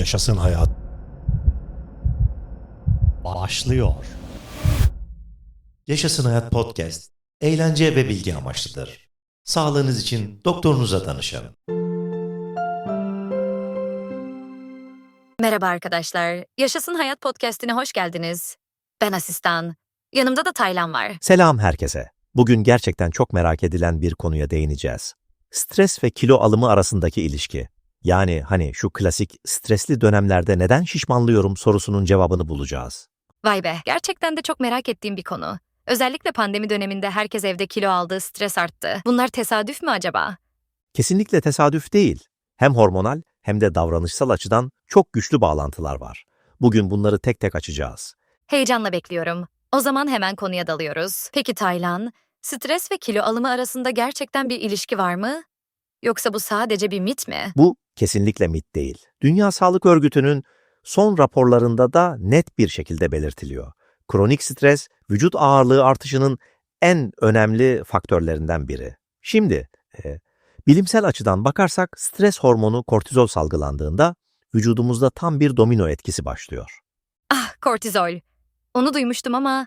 Yaşasın hayat. Başlıyor. Yaşasın Hayat Podcast, eğlence ve bilgi amaçlıdır. Sağlığınız için doktorunuza danışın. Merhaba arkadaşlar. Yaşasın Hayat Podcast'ine hoş geldiniz. Ben asistan. Yanımda da Taylan var. Selam herkese. Bugün gerçekten çok merak edilen bir konuya değineceğiz. Stres ve kilo alımı arasındaki ilişki. Yani hani şu klasik stresli dönemlerde neden şişmanlıyorum sorusunun cevabını bulacağız. Vay be, gerçekten de çok merak ettiğim bir konu. Özellikle pandemi döneminde herkes evde kilo aldı, stres arttı. Bunlar tesadüf mü acaba? Kesinlikle tesadüf değil. Hem hormonal hem de davranışsal açıdan çok güçlü bağlantılar var. Bugün bunları tek tek açacağız. Heyecanla bekliyorum. O zaman hemen konuya dalıyoruz. Peki Taylan, stres ve kilo alımı arasında gerçekten bir ilişki var mı? Yoksa bu sadece bir mit mi? Bu kesinlikle mit değil. Dünya Sağlık Örgütü'nün son raporlarında da net bir şekilde belirtiliyor. Kronik stres, vücut ağırlığı artışının en önemli faktörlerinden biri. Şimdi, e, bilimsel açıdan bakarsak stres hormonu kortizol salgılandığında vücudumuzda tam bir domino etkisi başlıyor. Ah, kortizol. Onu duymuştum ama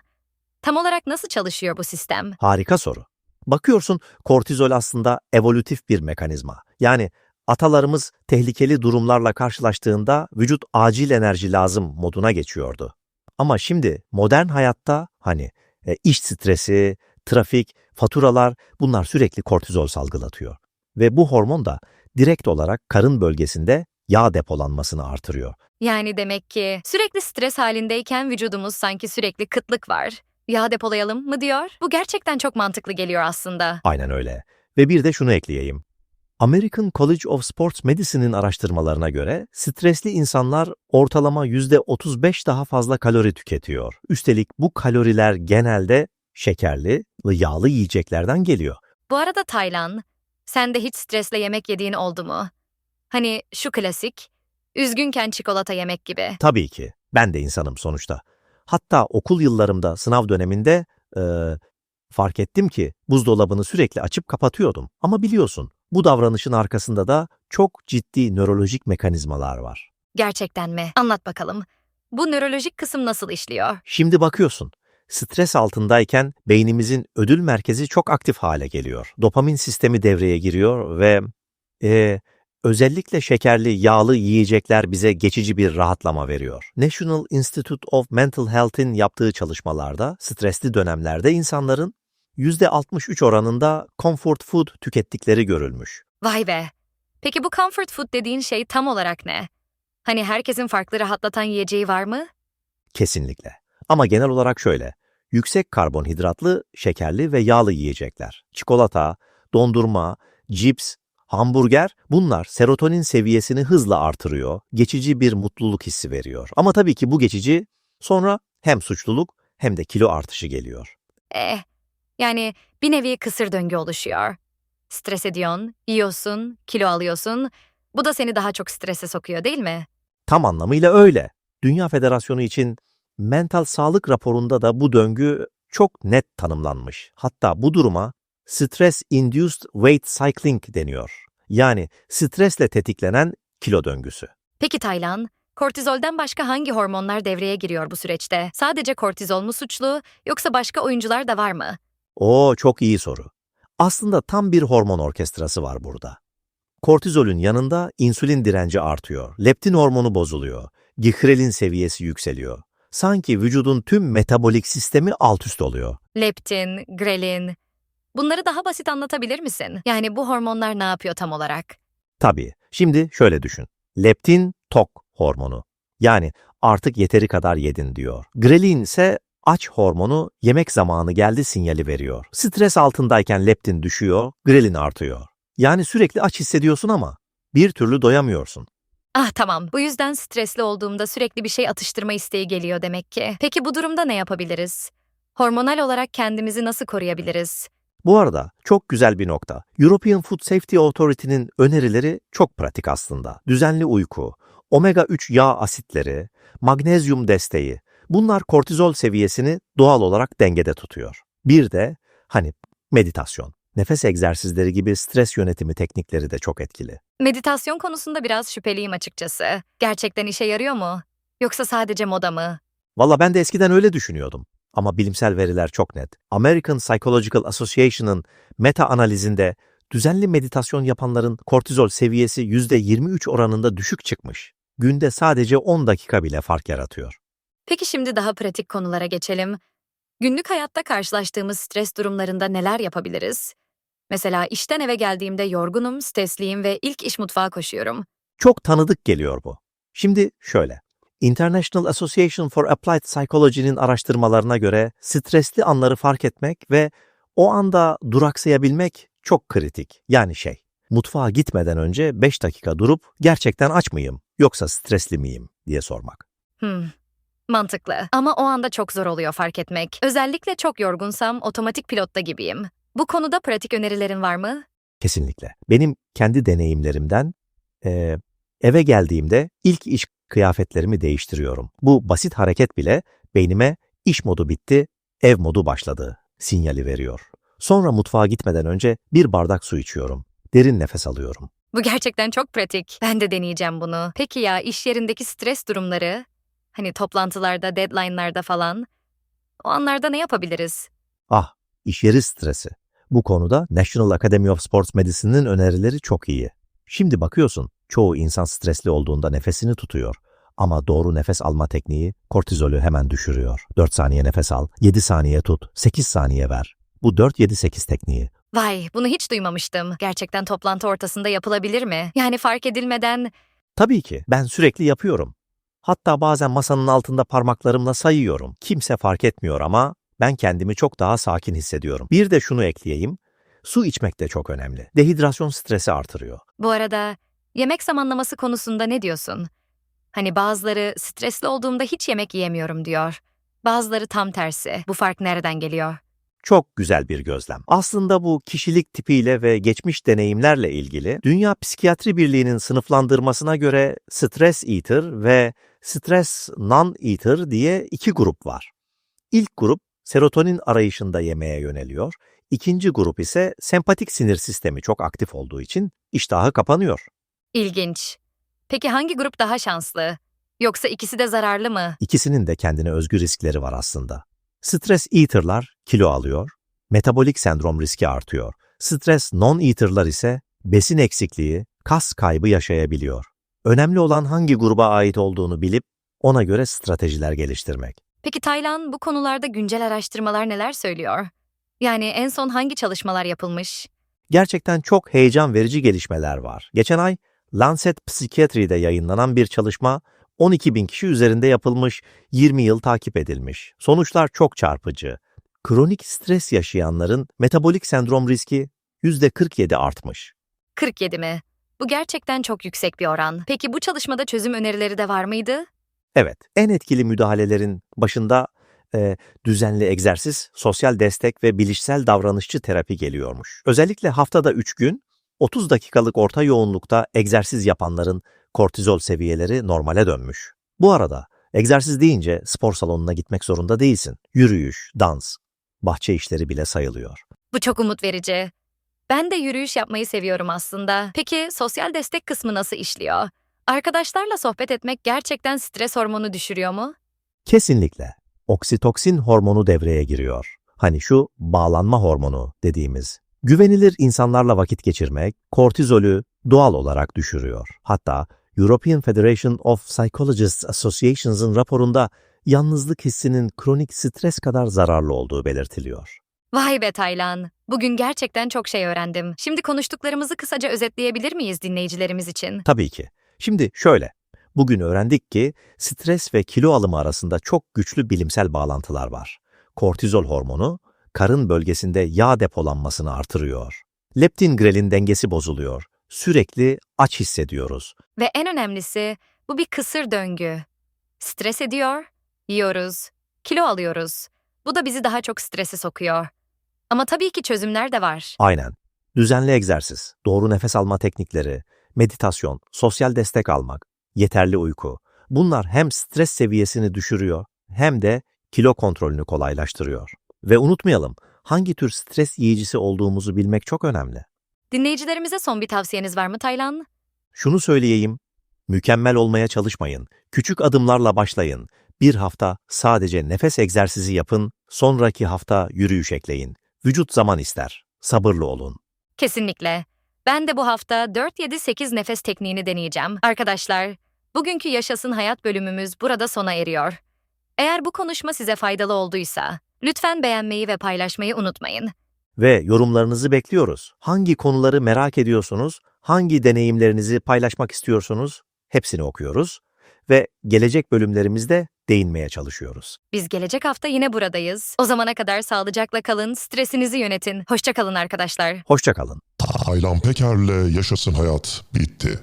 tam olarak nasıl çalışıyor bu sistem? Harika soru. Bakıyorsun kortizol aslında evolütif bir mekanizma. Yani atalarımız tehlikeli durumlarla karşılaştığında vücut acil enerji lazım moduna geçiyordu. Ama şimdi modern hayatta hani e, iş stresi, trafik, faturalar bunlar sürekli kortizol salgılatıyor. Ve bu hormon da direkt olarak karın bölgesinde yağ depolanmasını artırıyor. Yani demek ki sürekli stres halindeyken vücudumuz sanki sürekli kıtlık var. Yağ depolayalım mı diyor? Bu gerçekten çok mantıklı geliyor aslında. Aynen öyle. Ve bir de şunu ekleyeyim. American College of Sports Medicine'in araştırmalarına göre stresli insanlar ortalama %35 daha fazla kalori tüketiyor. Üstelik bu kaloriler genelde şekerli yağlı yiyeceklerden geliyor. Bu arada Taylan, sen de hiç stresle yemek yediğin oldu mu? Hani şu klasik, üzgünken çikolata yemek gibi. Tabii ki. Ben de insanım sonuçta. Hatta okul yıllarımda sınav döneminde eee, fark ettim ki buzdolabını sürekli açıp kapatıyordum. Ama biliyorsun bu davranışın arkasında da çok ciddi nörolojik mekanizmalar var. Gerçekten mi? Anlat bakalım. Bu nörolojik kısım nasıl işliyor? Şimdi bakıyorsun, stres altındayken beynimizin ödül merkezi çok aktif hale geliyor. Dopamin sistemi devreye giriyor ve e, özellikle şekerli, yağlı yiyecekler bize geçici bir rahatlama veriyor. National Institute of Mental Health'in yaptığı çalışmalarda stresli dönemlerde insanların %63 oranında comfort food tükettikleri görülmüş. Vay be. Peki bu comfort food dediğin şey tam olarak ne? Hani herkesin farklı rahatlatan yiyeceği var mı? Kesinlikle. Ama genel olarak şöyle. Yüksek karbonhidratlı, şekerli ve yağlı yiyecekler. Çikolata, dondurma, cips, hamburger bunlar serotonin seviyesini hızla artırıyor, geçici bir mutluluk hissi veriyor. Ama tabii ki bu geçici sonra hem suçluluk hem de kilo artışı geliyor. Eh, yani bir nevi kısır döngü oluşuyor. Stres ediyorsun, yiyorsun, kilo alıyorsun. Bu da seni daha çok strese sokuyor değil mi? Tam anlamıyla öyle. Dünya Federasyonu için mental sağlık raporunda da bu döngü çok net tanımlanmış. Hatta bu duruma stress induced weight cycling deniyor. Yani stresle tetiklenen kilo döngüsü. Peki Taylan, kortizolden başka hangi hormonlar devreye giriyor bu süreçte? Sadece kortizol mu suçlu yoksa başka oyuncular da var mı? Oo çok iyi soru. Aslında tam bir hormon orkestrası var burada. Kortizolün yanında insülin direnci artıyor, leptin hormonu bozuluyor, gihrelin seviyesi yükseliyor. Sanki vücudun tüm metabolik sistemi alt üst oluyor. Leptin, grelin. Bunları daha basit anlatabilir misin? Yani bu hormonlar ne yapıyor tam olarak? Tabii. Şimdi şöyle düşün. Leptin tok hormonu. Yani artık yeteri kadar yedin diyor. Grelin ise aç hormonu yemek zamanı geldi sinyali veriyor. Stres altındayken leptin düşüyor, grelin artıyor. Yani sürekli aç hissediyorsun ama bir türlü doyamıyorsun. Ah tamam. Bu yüzden stresli olduğumda sürekli bir şey atıştırma isteği geliyor demek ki. Peki bu durumda ne yapabiliriz? Hormonal olarak kendimizi nasıl koruyabiliriz? Bu arada çok güzel bir nokta. European Food Safety Authority'nin önerileri çok pratik aslında. Düzenli uyku, omega-3 yağ asitleri, magnezyum desteği. Bunlar kortizol seviyesini doğal olarak dengede tutuyor. Bir de hani meditasyon. Nefes egzersizleri gibi stres yönetimi teknikleri de çok etkili. Meditasyon konusunda biraz şüpheliyim açıkçası. Gerçekten işe yarıyor mu? Yoksa sadece moda mı? Valla ben de eskiden öyle düşünüyordum. Ama bilimsel veriler çok net. American Psychological Association'ın meta analizinde düzenli meditasyon yapanların kortizol seviyesi %23 oranında düşük çıkmış. Günde sadece 10 dakika bile fark yaratıyor. Peki şimdi daha pratik konulara geçelim. Günlük hayatta karşılaştığımız stres durumlarında neler yapabiliriz? Mesela işten eve geldiğimde yorgunum, stresliyim ve ilk iş mutfağa koşuyorum. Çok tanıdık geliyor bu. Şimdi şöyle. International Association for Applied Psychology'nin araştırmalarına göre stresli anları fark etmek ve o anda duraksayabilmek çok kritik. Yani şey, mutfağa gitmeden önce 5 dakika durup gerçekten aç mıyım yoksa stresli miyim diye sormak. Hmm, mantıklı. Ama o anda çok zor oluyor fark etmek. Özellikle çok yorgunsam otomatik pilotta gibiyim. Bu konuda pratik önerilerin var mı? Kesinlikle. Benim kendi deneyimlerimden eee, eve geldiğimde ilk iş kıyafetlerimi değiştiriyorum. Bu basit hareket bile beynime iş modu bitti, ev modu başladı sinyali veriyor. Sonra mutfağa gitmeden önce bir bardak su içiyorum. Derin nefes alıyorum. Bu gerçekten çok pratik. Ben de deneyeceğim bunu. Peki ya iş yerindeki stres durumları? Hani toplantılarda, deadline'larda falan. O anlarda ne yapabiliriz? Ah, iş yeri stresi. Bu konuda National Academy of Sports Medicine'in önerileri çok iyi. Şimdi bakıyorsun, çoğu insan stresli olduğunda nefesini tutuyor. Ama doğru nefes alma tekniği kortizolü hemen düşürüyor. 4 saniye nefes al, 7 saniye tut, 8 saniye ver. Bu 4-7-8 tekniği. Vay, bunu hiç duymamıştım. Gerçekten toplantı ortasında yapılabilir mi? Yani fark edilmeden Tabii ki ben sürekli yapıyorum. Hatta bazen masanın altında parmaklarımla sayıyorum. Kimse fark etmiyor ama ben kendimi çok daha sakin hissediyorum. Bir de şunu ekleyeyim. Su içmek de çok önemli. Dehidrasyon stresi artırıyor. Bu arada yemek zamanlaması konusunda ne diyorsun? Hani bazıları stresli olduğumda hiç yemek yiyemiyorum diyor. Bazıları tam tersi. Bu fark nereden geliyor? Çok güzel bir gözlem. Aslında bu kişilik tipiyle ve geçmiş deneyimlerle ilgili Dünya Psikiyatri Birliği'nin sınıflandırmasına göre stress eater ve stress non-eater diye iki grup var. İlk grup serotonin arayışında yemeğe yöneliyor. İkinci grup ise sempatik sinir sistemi çok aktif olduğu için iştahı kapanıyor. İlginç. Peki hangi grup daha şanslı? Yoksa ikisi de zararlı mı? İkisinin de kendine özgü riskleri var aslında. Stress eater'lar kilo alıyor, metabolik sendrom riski artıyor. Stress non-eater'lar ise besin eksikliği, kas kaybı yaşayabiliyor. Önemli olan hangi gruba ait olduğunu bilip ona göre stratejiler geliştirmek. Peki Taylan bu konularda güncel araştırmalar neler söylüyor? Yani en son hangi çalışmalar yapılmış? Gerçekten çok heyecan verici gelişmeler var. Geçen ay Lancet Psychiatry'de yayınlanan bir çalışma 12 bin kişi üzerinde yapılmış, 20 yıl takip edilmiş. Sonuçlar çok çarpıcı. Kronik stres yaşayanların metabolik sendrom riski %47 artmış. 47 mi? Bu gerçekten çok yüksek bir oran. Peki bu çalışmada çözüm önerileri de var mıydı? Evet, en etkili müdahalelerin başında e, düzenli egzersiz, sosyal destek ve bilişsel davranışçı terapi geliyormuş. Özellikle haftada 3 gün 30 dakikalık orta yoğunlukta egzersiz yapanların kortizol seviyeleri normale dönmüş. Bu arada egzersiz deyince spor salonuna gitmek zorunda değilsin. Yürüyüş, dans, bahçe işleri bile sayılıyor. Bu çok umut verici. Ben de yürüyüş yapmayı seviyorum aslında. Peki sosyal destek kısmı nasıl işliyor? Arkadaşlarla sohbet etmek gerçekten stres hormonu düşürüyor mu? Kesinlikle. Oksitoksin hormonu devreye giriyor. Hani şu bağlanma hormonu dediğimiz. Güvenilir insanlarla vakit geçirmek kortizolü doğal olarak düşürüyor. Hatta European Federation of Psychologists Associations'ın raporunda yalnızlık hissinin kronik stres kadar zararlı olduğu belirtiliyor. Vay be Taylan. Bugün gerçekten çok şey öğrendim. Şimdi konuştuklarımızı kısaca özetleyebilir miyiz dinleyicilerimiz için? Tabii ki. Şimdi şöyle. Bugün öğrendik ki stres ve kilo alımı arasında çok güçlü bilimsel bağlantılar var. Kortizol hormonu karın bölgesinde yağ depolanmasını artırıyor. Leptin grelin dengesi bozuluyor. Sürekli aç hissediyoruz. Ve en önemlisi bu bir kısır döngü. Stres ediyor, yiyoruz, kilo alıyoruz. Bu da bizi daha çok strese sokuyor. Ama tabii ki çözümler de var. Aynen. Düzenli egzersiz, doğru nefes alma teknikleri, meditasyon, sosyal destek almak, yeterli uyku. Bunlar hem stres seviyesini düşürüyor hem de kilo kontrolünü kolaylaştırıyor. Ve unutmayalım, hangi tür stres yiyicisi olduğumuzu bilmek çok önemli. Dinleyicilerimize son bir tavsiyeniz var mı Taylan? Şunu söyleyeyim, mükemmel olmaya çalışmayın. Küçük adımlarla başlayın. Bir hafta sadece nefes egzersizi yapın, sonraki hafta yürüyüş ekleyin. Vücut zaman ister. Sabırlı olun. Kesinlikle. Ben de bu hafta 4-7-8 nefes tekniğini deneyeceğim. Arkadaşlar, bugünkü Yaşasın Hayat bölümümüz burada sona eriyor. Eğer bu konuşma size faydalı olduysa, lütfen beğenmeyi ve paylaşmayı unutmayın. Ve yorumlarınızı bekliyoruz. Hangi konuları merak ediyorsunuz? Hangi deneyimlerinizi paylaşmak istiyorsunuz? Hepsini okuyoruz ve gelecek bölümlerimizde değinmeye çalışıyoruz. Biz gelecek hafta yine buradayız. O zamana kadar sağlıcakla kalın, stresinizi yönetin. Hoşça kalın arkadaşlar. Hoşçakalın. Taylan Peker'le Yaşasın Hayat bitti.